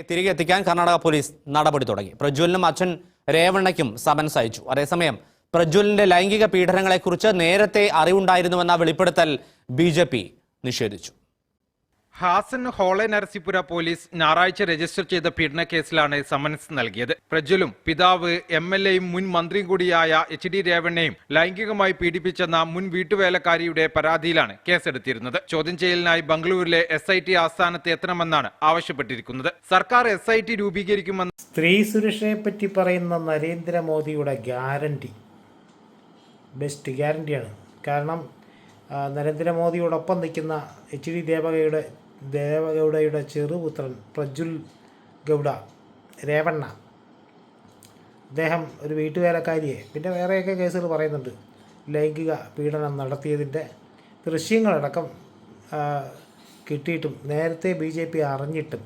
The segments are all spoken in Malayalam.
തിരികെ എത്തിക്കാൻ കർണാടക പോലീസ് നടപടി തുടങ്ങി. പ്രജ്വലിനും അച്ഛൻ രേവണ്ണയ്ക്കും സമൻസ് അയച്ചു. അതേസമയം പ്രജ്വലിന്റെ ലൈംഗിക പീഡനങ്ങളെക്കുറിച്ച് നേരത്തെ അറിവുണ്ടായിരുന്നുവെന്ന വെളിപ്പെടുത്തൽ ബി നിഷേധിച്ചു. ഹാസൻ ഹോളെ നരസിപുര പോലീസ് ഞായറാഴ്ച രജിസ്റ്റർ ചെയ്ത പീഡനക്കേസിലാണ് സമൻസ് നൽകിയത്. പ്രജ്വലും പിതാവ് എം എൽ എയും മുൻ മന്ത്രിയും കൂടിയായ എച്ച് ഡി രേവണ്ണയും ലൈംഗികമായി പീഡിപ്പിച്ചെന്ന മുൻ വീട്ടുവേലക്കാരിയുടെ പരാതിയിലാണ് കേസെടുത്തിരുന്നത്. ചോദ്യം ചെയ്യലിനായി ബംഗളൂരിലെ എസ് ഐ ടി ആസ്ഥാനത്ത് എത്തണമെന്നാണ് ആവശ്യപ്പെട്ടിരിക്കുന്നത്. സർക്കാർ എസ് ഐ ടി രൂപീകരിക്കുമെന്ന് സ്ത്രീ സുരക്ഷയെ പറ്റി പറയുന്ന നരേന്ദ്രമോദിയുടെ ഗ്യാരണ്ടി. ബെസ്റ്റ് ഗ്യാരണ്ടിയാണ്. കാരണം നരേന്ദ്രമോദിയോടൊപ്പം നിൽക്കുന്ന എച്ച് ഡി ദേവഗയുടെ ദേവഗൗഡയുടെ ചെറുപുത്രൻ പ്രജുൽ ഗൗഡ രേവണ്ണ. അദ്ദേഹം ഒരു വീട്ടുവേലക്കാരിയെ പിന്നെ വേറെയൊക്കെ കേസുകൾ പറയുന്നുണ്ട്. ലൈംഗിക പീഡനം നടത്തിയതിന്റെ ദൃശ്യങ്ങളടക്കം കിട്ടിയിട്ടും നേരത്തെ ബി ജെ പി അറിഞ്ഞിട്ടും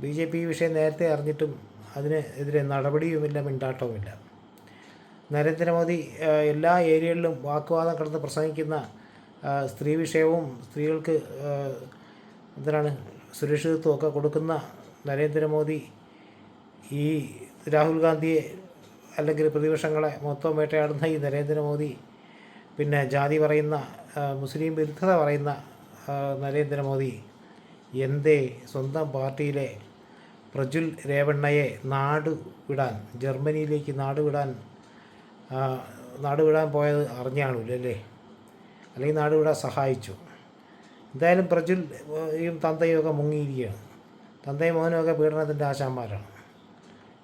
ബി ജെ പി വിഷയം നേരത്തെ അറിഞ്ഞിട്ടും അതിനെതിരെ നടപടിയുമില്ല മിണ്ടാട്ടവുമില്ല. നരേന്ദ്രമോദി എല്ലാ ഏരിയകളിലും വാക്കുവാദം കടന്ന് പ്രസംഗിക്കുന്ന സ്ത്രീ വിഷയവും സ്ത്രീകൾക്ക് എന്തിനാണ് സുരക്ഷിതത്വമൊക്കെ കൊടുക്കുന്ന നരേന്ദ്രമോദി ഈ രാഹുൽ ഗാന്ധിയെ അല്ലെങ്കിൽ പ്രതിപക്ഷങ്ങളെ മൊത്തം വേട്ടയാടുന്ന ഈ നരേന്ദ്രമോദി പിന്നെ ജാതി പറയുന്ന മുസ്ലിം വിരുദ്ധത പറയുന്ന നരേന്ദ്രമോദി എന്തേ സ്വന്തം പാർട്ടിയിലെ പ്രജുൽ രേവണ്ണയെ നാട് വിടാൻ ജർമ്മനിയിലേക്ക് നാട് വിടാൻ നാട് വിടാൻ പോയത് അറിഞ്ഞാണല്ലേ അല്ലെങ്കിൽ നാട് വിടാൻ സഹായിച്ചു. എന്തായാലും പ്രജുൽ യും തന്തയും ഒക്കെ മുങ്ങിയിരിക്കുകയാണ്. തന്തയും മോനും ഒക്കെ പീഡനത്തിന്റെ ആശാന്മാരാണ്.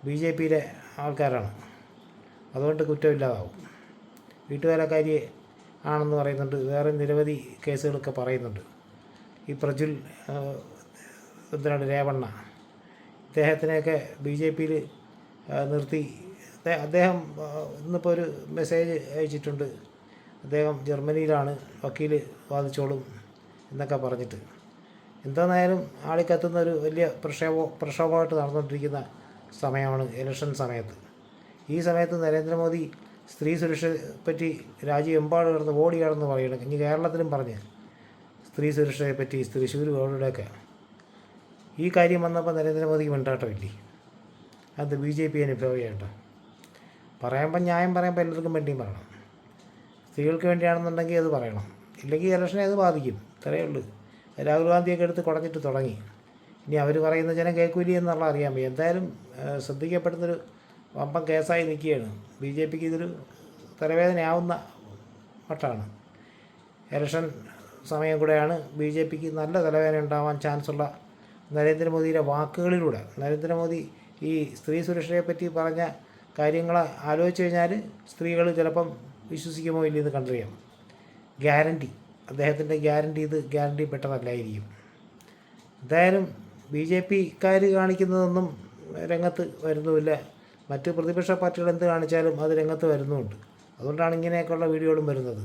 ബി ജെ പിയിലെ ആൾക്കാരാണ്. അതുകൊണ്ട് കുറ്റമില്ലാതാവും. വീട്ടുവേലക്കാരിയെ ആണെന്ന് പറയുന്നുണ്ട്. വേറെ നിരവധി കേസുകളൊക്കെ പറയുന്നുണ്ട്. ഈ പ്രജുൽ എന്തിനാണ് രേവണ്ണ? ഇദ്ദേഹത്തിനെയൊക്കെ ബി ജെ പിയിൽ നിർത്തി. അദ്ദേഹം ഇന്നിപ്പോൾ ഒരു മെസ്സേജ് അയച്ചിട്ടുണ്ട്. അദ്ദേഹം ജർമ്മനിയിലാണ് വക്കീൽ വാദിച്ചോളും. എന്നൊക്കെ പറഞ്ഞിട്ട്. എന്തായാലും ആളിക്കത്തുന്ന ഒരു വലിയ പ്രക്ഷോഭ പ്രക്ഷോഭമായിട്ട് നടന്നുകൊണ്ടിരിക്കുന്ന സമയമാണ് ഇലക്ഷൻ സമയത്ത്. ഈ സമയത്ത് നരേന്ദ്രമോദി സ്ത്രീ സുരക്ഷയെ പറ്റി രാജ്യമെമ്പാട് കിടന്ന് ഓടി കിടന്ന് പറയണം. ഇനി കേരളത്തിലും പറഞ്ഞ് സ്ത്രീ സുരക്ഷയെ പറ്റി തൃശ്ശൂർ അവരുടെയൊക്കെ ഈ കാര്യം വന്നപ്പോൾ നരേന്ദ്രമോദിക്ക് മിണ്ടാട്ടമില്ലേ അത് ബി ജെ പി അനുഭവമായിട്ടോ പറയുമ്പോൾ ന്യായം പറയുമ്പോൾ എല്ലാവർക്കും വേണ്ടിയും പറയണം. സ്ത്രീകൾക്ക് വേണ്ടിയാണെന്നുണ്ടെങ്കിൽ അത് പറയണം. ഇല്ലെങ്കിൽ ഇലക്ഷനെ അത് ബാധിക്കും. ഇത്രയേ ഉള്ളൂ. രാഹുൽ ഗാന്ധിയൊക്കെ എടുത്ത് കുടഞ്ഞിട്ട് തുടങ്ങി. ഇനി അവർ പറയുന്ന ജനം കേൾക്കൂലി എന്നുള്ള അറിയാൻ വയ്യ. എന്തായാലും ശ്രദ്ധിക്കപ്പെടുന്നൊരു വമ്പം കേസായി നിൽക്കുകയാണ്. ബി ജെ പിക്ക് ഇതൊരു തലവേദനയാവുന്ന മട്ടാണ്. ഇലക്ഷൻ സമയം കൂടെയാണ് ബി ജെ പിക്ക് നല്ല തലവേദന ഉണ്ടാവാൻ ചാൻസുള്ള നരേന്ദ്രമോദിയുടെ വാക്കുകളിലൂടെ. നരേന്ദ്രമോദി ഈ സ്ത്രീ സുരക്ഷയെ പറ്റി പറഞ്ഞ കാര്യങ്ങൾ ആലോചിച്ച് കഴിഞ്ഞാൽ സ്ത്രീകൾ ചിലപ്പം വിശ്വസിക്കുമോ ഇല്ലെന്ന് കണ്ടറിയാം. ഗ്യാരണ്ടി. അദ്ദേഹത്തിന്റെ ഗ്യാരണ്ടി ഇത് ഗ്യാരണ്ടി പെട്ടതല്ലായിരിക്കും. എന്തായാലും ബി ജെ പിക്കാർ കാണിക്കുന്നതൊന്നും രംഗത്ത് വരുന്നുമില്ല. മറ്റ് പ്രതിപക്ഷ പാർട്ടികൾ എന്ത് കാണിച്ചാലും അത് രംഗത്ത് വരുന്നുമുണ്ട്. അതുകൊണ്ടാണ് ഇങ്ങനെയൊക്കെയുള്ള വീഡിയോകളും വരുന്നത്.